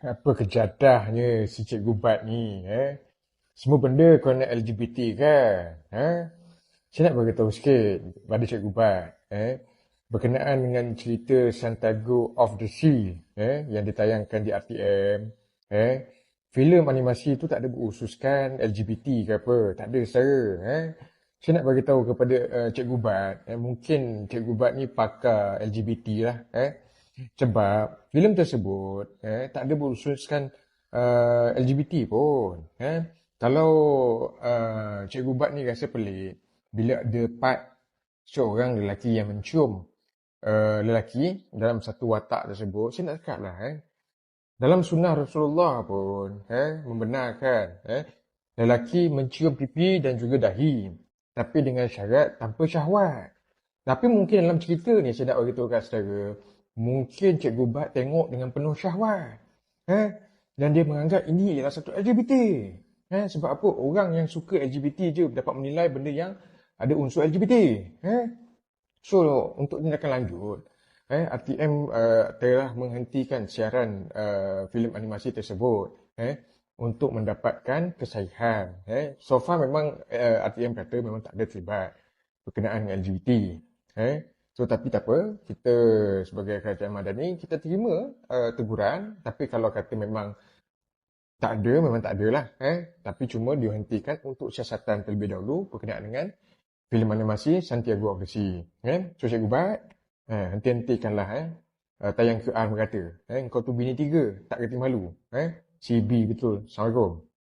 Apa kejadahnya si Cikgu Bat ni? Eh? Semua benda kau nak LGBT kan? Eh? Saya nak beritahu sikit pada Cikgu Bat. Eh? Berkenaan dengan cerita Santiago of the Sea eh? yang ditayangkan di RTM. Eh? Filem animasi tu tak ada berususkan LGBT ke apa. Tak ada secara. Eh? Saya nak beritahu kepada uh, Cikgu Bat. Eh? Mungkin Cikgu Bat ni pakar LGBT lah. Eh? Sebab filem tersebut eh, tak ada berususkan uh, LGBT pun. Eh. Kalau uh, Cikgu Bat ni rasa pelik bila ada part seorang lelaki yang mencium uh, lelaki dalam satu watak tersebut, saya nak cakap lah. Eh. Dalam sunnah Rasulullah pun eh, membenarkan eh, lelaki mencium pipi dan juga dahi. Tapi dengan syarat tanpa syahwat. Tapi mungkin dalam cerita ni saya nak beritahu kat saudara, Mungkin Cikgu Bat tengok dengan penuh syahwat. Eh? Dan dia menganggap ini ialah satu LGBT. Eh? Sebab apa? Orang yang suka LGBT je dapat menilai benda yang ada unsur LGBT. Eh? So, untuk tindakan lanjut, eh, RTM uh, telah menghentikan siaran uh, filem animasi tersebut eh, untuk mendapatkan kesahihan. Eh. So far memang uh, RTM kata memang tak ada terlibat berkenaan dengan LGBT. Eh. So tapi tak apa, kita sebagai kerajaan madani kita terima uh, teguran tapi kalau kata memang tak ada, memang tak ada lah. Eh? Tapi cuma dihentikan untuk siasatan terlebih dahulu berkenaan dengan filem animasi Santiago Sea. Eh? So cikgu Bat, eh, henti-hentikanlah eh? uh, tayang QR berkata. Eh? Kau tu bini tiga, tak kerti malu. Eh? CB betul. Assalamualaikum.